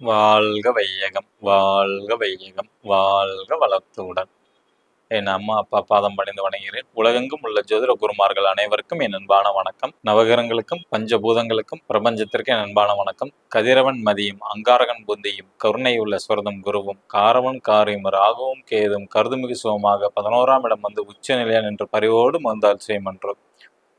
வாழ்க வையகம் வாழ்க வையகம் வாழ்க வளத்துடன். என் அம்மா அப்பா பாதம் பணிந்து வணங்குகிறேன். உலகெங்கும் உள்ள ஜோதிட குருமார்கள் அனைவருக்கும் என் அன்பான வணக்கம். நவகிரகங்களுக்கும் பஞ்சபூதங்களுக்கும் பிரபஞ்சத்திற்கு என் அன்பான வணக்கம். கதிரவன் மதியும் அங்காரகன் புந்தியும் கருணை உள்ள சுரதம் குருவும் காரவன் காரியும் ராகவும் கேதும் கருதுமிகு சுகமாக பதினோராம் இடம் வந்து உச்ச நிலையான் என்று பரிவோடு மந்தால் செய்யமன்றோம்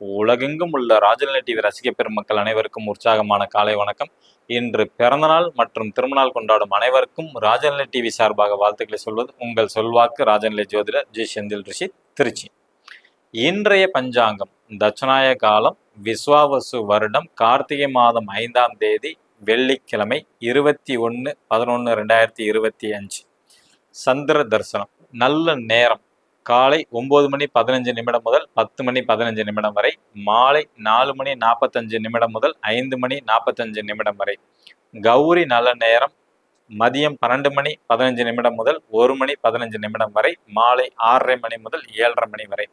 உலகெங்கும் உள்ள ராஜநிலை டிவி ரசிக பெருமக்கள் அனைவருக்கும் உற்சாகமான காலை வணக்கம். இன்று பிறந்தநாள் மற்றும் திருமணநாள் கொண்டாடும் அனைவருக்கும் ராஜநிலை டிவி சார்பாக வாழ்த்துக்களை சொல்வது உங்கள் சொல்வாக்கு ராஜநிலை ஜோதிடர் ஜி. செந்தில் ரிஷி திருச்சி. இன்றைய பஞ்சாங்கம் தட்சநாய காலம் விஸ்வாவசு வருடம் கார்த்திகை மாதம் ஐந்தாம் தேதி வெள்ளிக்கிழமை இருபத்தி ஒன்று பதினொன்று ரெண்டாயிரத்தி இருபத்தி அஞ்சு. சந்திர தரிசனம் நல்ல நேரம் காலை ஒன்பது மணி பதினஞ்சு நிமிடம் முதல் பத்து மணி பதினஞ்சு நிமிடம் வரை மாலை நாலு மணி நாற்பத்தஞ்சு நிமிடம் முதல் ஐந்து மணி நாற்பத்தஞ்சு நிமிடம் வரை. கௌரி நல்ல நேரம் மதியம் பன்னெண்டு மணி பதினஞ்சு நிமிடம் முதல் ஒரு மணி பதினஞ்சு நிமிடம் வரை மாலை ஆறரை மணி முதல் ஏழரை மணி வரை.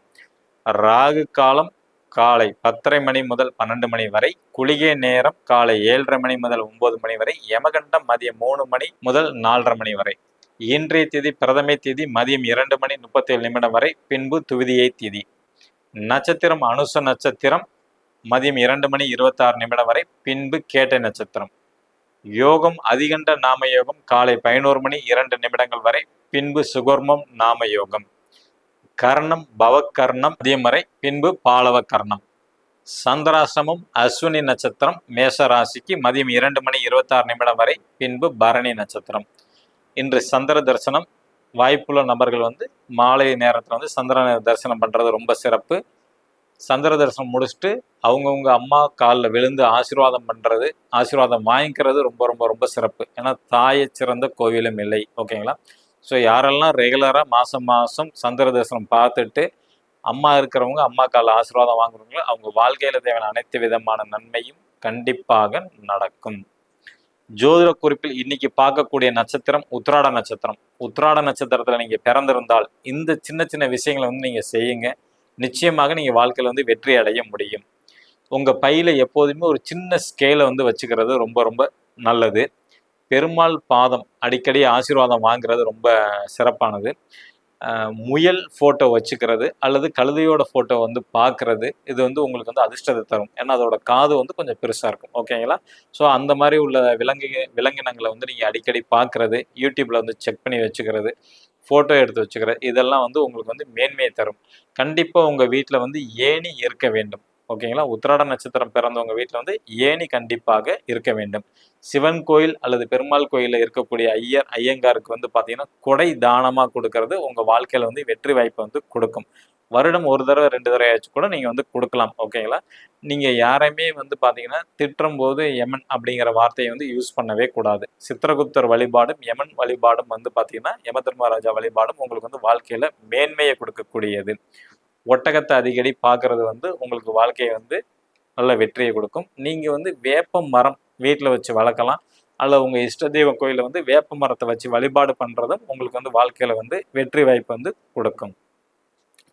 ராகு காலம் காலை பத்தரை மணி முதல் பன்னெண்டு மணி வரை குளிகை நேரம் காலை ஏழரை மணி முதல் ஒன்பது மணி வரை யமகண்டம் மதியம் மூணு மணி முதல் நாலரை மணி வரை. இன்றைய தேதி பிரதமை தேதி மதியம் இரண்டு மணி முப்பத்தி ஏழு நிமிடம் வரை பின்பு துவிதியை தேதி. நட்சத்திரம் அனுச நட்சத்திரம் மதியம் இரண்டு மணி இருபத்தாறு நிமிடம் வரை பின்பு கேட்டை நட்சத்திரம். யோகம் அதிகண்ட நாம யோகம் காலை பதினோரு மணி இரண்டு நிமிடங்கள் வரை பின்பு சுகர்மம் நாம யோகம். கர்ணம் பவக்கர்ணம் மதியம் வரை பின்பு பாலவ கர்ணம். சந்திராசிரமம் அஸ்வினி நட்சத்திரம் மேஷ ராசிக்கு மதியம் இரண்டு மணி இருபத்தாறு நிமிடம் வரை பின்பு பரணி நட்சத்திரம். இன்று சந்திர தரிசனம். வாய்ப்புள்ள நபர்கள் வந்து மாலை நேரத்தில் வந்து சந்திர தரிசனம் பண்ணுறது ரொம்ப சிறப்பு. சந்திர தரிசனம் முடிச்சுட்டு அவங்கவுங்க அம்மா காலில் விழுந்து ஆசீர்வாதம் பண்ணுறது ஆசீர்வாதம் வாங்கிக்கிறது ரொம்ப ரொம்ப ரொம்ப சிறப்பு. ஏன்னா தாயை சிறந்த கோவிலும் இல்லை. ஓகேங்களா? ஸோ யாரெல்லாம் ரெகுலராக மாதம் மாதம் சந்திர தரிசனம் பார்த்துட்டு அம்மா இருக்கிறவங்க அம்மா காலில் ஆசீர்வாதம் வாங்குறவங்களோ அவங்க வாழ்க்கையில் தேவையான அனைத்து விதமான நன்மையும் கண்டிப்பாக நடக்கும். ஜோதிட குறிப்பில் இன்னைக்கு பார்க்கக்கூடிய நட்சத்திரம் உத்ராட நட்சத்திரம். உத்ராட நட்சத்திரத்தில் நீங்கள் பிறந்திருந்தால் இந்த சின்ன சின்ன விஷயங்களை வந்து நீங்கள் செய்யுங்க. நிச்சயமாக நீங்கள் வாழ்க்கையில் வந்து வெற்றி அடைய முடியும். உங்கள் பையில் எப்போதுமே ஒரு சின்ன ஸ்கேலை வந்து வச்சுக்கிறது ரொம்ப ரொம்ப நல்லது. பெருமாள் பாதம் அடிக்கடி ஆசீர்வாதம் வாங்குறது ரொம்ப சிறப்பானது. முயல் ஃபோட்டோ வச்சுக்கிறது அல்லது கழுதையோட ஃபோட்டோ வந்து பார்க்கறது. இது வந்து உங்களுக்கு வந்து அதிர்ஷ்டத்தை தரும். ஏன்னா அதோட காது வந்து கொஞ்சம் பெருசாக இருக்கும். ஓகேங்களா ஸோ அந்த மாதிரி உள்ள விலங்கு விலங்கினங்களை வந்து நீங்கள் அடிக்கடி பார்க்கறது யூடியூப்பில் வந்து செக் பண்ணி வச்சுக்கிறது ஃபோட்டோ எடுத்து வச்சுக்கிறது இதெல்லாம் வந்து உங்களுக்கு வந்து மேன்மையை தரும். கண்டிப்பாக உங்கள் வீட்டில் வந்து ஏணி இருக்க வேண்டும். ஓகேங்களா? உத்திராட நட்சத்திரம் பிறந்தவங்க வீட்டில் வந்து ஏணி கண்டிப்பாக இருக்க வேண்டும். சிவன் கோயில் அல்லது பெருமாள் கோயிலில் இருக்கக்கூடிய ஐயர் ஐயங்காருக்கு வந்து பார்த்தீங்கன்னா கொடை தானமாக கொடுக்கறது உங்கள் வாழ்க்கையில் வந்து வெற்றி வாய்ப்பை வந்து கொடுக்கும். வருடம் ஒரு தடவை ரெண்டு தடவை ஆச்சு கூட நீங்கள் வந்து கொடுக்கலாம். ஓகேங்களா? நீங்கள் யாரையுமே வந்து பார்த்தீங்கன்னா திட்டும் போது யமன் அப்படிங்கிற வார்த்தையை வந்து யூஸ் பண்ணவே கூடாது. சித்திரகுப்தர் வழிபாடும் யமன் வழிபாடும் வந்து பார்த்தீங்கன்னா யம தர்மராஜா வழிபாடும் உங்களுக்கு வந்து வாழ்க்கையில் மேன்மையை கொடுக்கக்கூடியது. ஒட்டகத்தை அடிக்கடி பார்க்கறது வந்து உங்களுக்கு வாழ்க்கையை வந்து நல்ல வெற்றியை கொடுக்கும். நீங்கள் வந்து வேப்ப மரம் வீட்டில் வச்சு வளர்க்கலாம். அல்லது உங்கள் இஷ்ட தெய்வ கோயிலில் வந்து வேப்ப மரத்தை வச்சு வழிபாடு பண்ணுறதும் உங்களுக்கு வந்து வாழ்க்கையில் வந்து வெற்றி வாய்ப்பு வந்து கொடுக்கும்.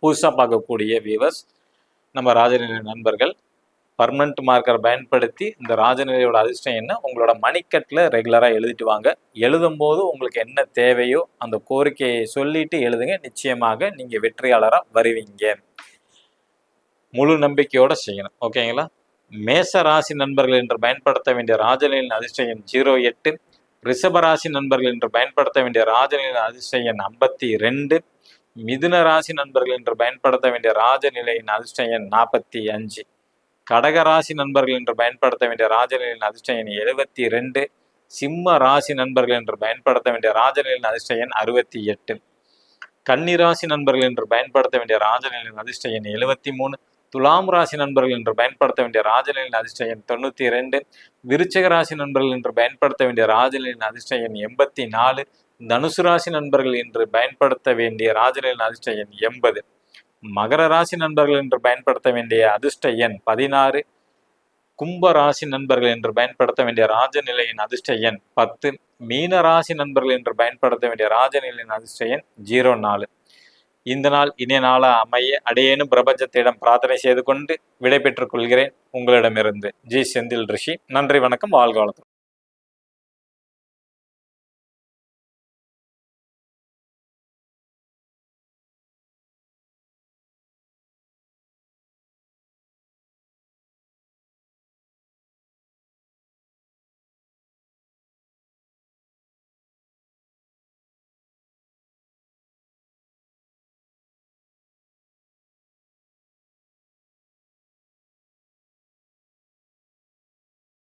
புதுசாக பார்க்கக்கூடிய வியூவர்ஸ் நம்ம ராஜநிலை நண்பர்கள் பர்மனண்ட் மார்க்கரை பயன்படுத்தி இந்த ராஜநிலையோட அதிர்ஷ்டம் என்ன? உங்களோட மணிக்கட்டில் ரெகுலராக எழுதிட்டு வாங்க. எழுதும் போது உங்களுக்கு என்ன தேவையோ அந்த கோரிக்கையை சொல்லிட்டு எழுதுங்க. நிச்சயமாக நீங்கள் வெற்றியாளராக வருவீங்க. முழு நம்பிக்கையோட செய்யணும். ஓகேங்களா? மேச ராசி நண்பர்கள் என்று பயன்படுத்த வேண்டிய ராஜநிலையின் அதிர்ஷ்ட எண் ஜீரோ எட்டு ரிஷபராசி நண்பர்கள் என்று பயன்படுத்த வேண்டிய ராஜநிலையின் அதிர்ஷ்ட எண் ஐம்பத்தி ரெண்டு. மிதுன ராசி நண்பர்கள் என்று பயன்படுத்த வேண்டிய ராஜநிலையின் அதிர்ஷ்ட எண் நாற்பத்தி அஞ்சு. கடகராசி நண்பர்கள் என்று பயன்படுத்த வேண்டிய ராஜநிலையின் அதிர்ஷ்ட எண் எழுபத்தி ரெண்டு சிம்ம ராசி நண்பர்கள் என்று பயன்படுத்த வேண்டிய ராஜநிலையின் அதிர்ஷ்ட எண் அறுபத்தி எட்டு கன்னிராசி நண்பர்கள் என்று பயன்படுத்த வேண்டிய ராஜநிலையின் அதிர்ஷ்ட எண் எழுபத்தி மூணு துலாம் ராசி நண்பர்கள் என்று பயன்படுத்த வேண்டிய ராஜநிலையின் அதிர்ஷ்ட எண் தொண்ணூத்தி இரண்டு விருச்சக ராசி நண்பர்கள் என்று பயன்படுத்த வேண்டிய ராஜநிலையின் அதிர்ஷ்ட எண் எண்பத்தி நாலு தனுசு ராசி நண்பர்கள் என்று பயன்படுத்த வேண்டிய ராஜநிலையின் அதிர்ஷ்ட எண் எண்பது. மகர ராசி நண்பர்கள் என்று பயன்படுத்த வேண்டிய அதிர்ஷ்ட எண் பதினாறு. கும்ப ராசி நண்பர்கள் என்று பயன்படுத்த வேண்டிய ராஜநிலையின் அதிர்ஷ்ட எண் பத்து. மீன ராசி நண்பர்கள் என்று பயன்படுத்த வேண்டிய ராஜநிலையின் அதிர்ஷ்ட எண் ஜீரோ நாலு. இந்த நாள் இனிய நாளாக அமைய அடையேனும் பிரபஞ்சத்திடம் பிரார்த்தனை செய்து கொண்டு விடைபெற்றுக் கொள்கிறேன் உங்களிடமிருந்து. ஜி செந்தில் ரிஷி நன்றி வணக்கம் வாழ்க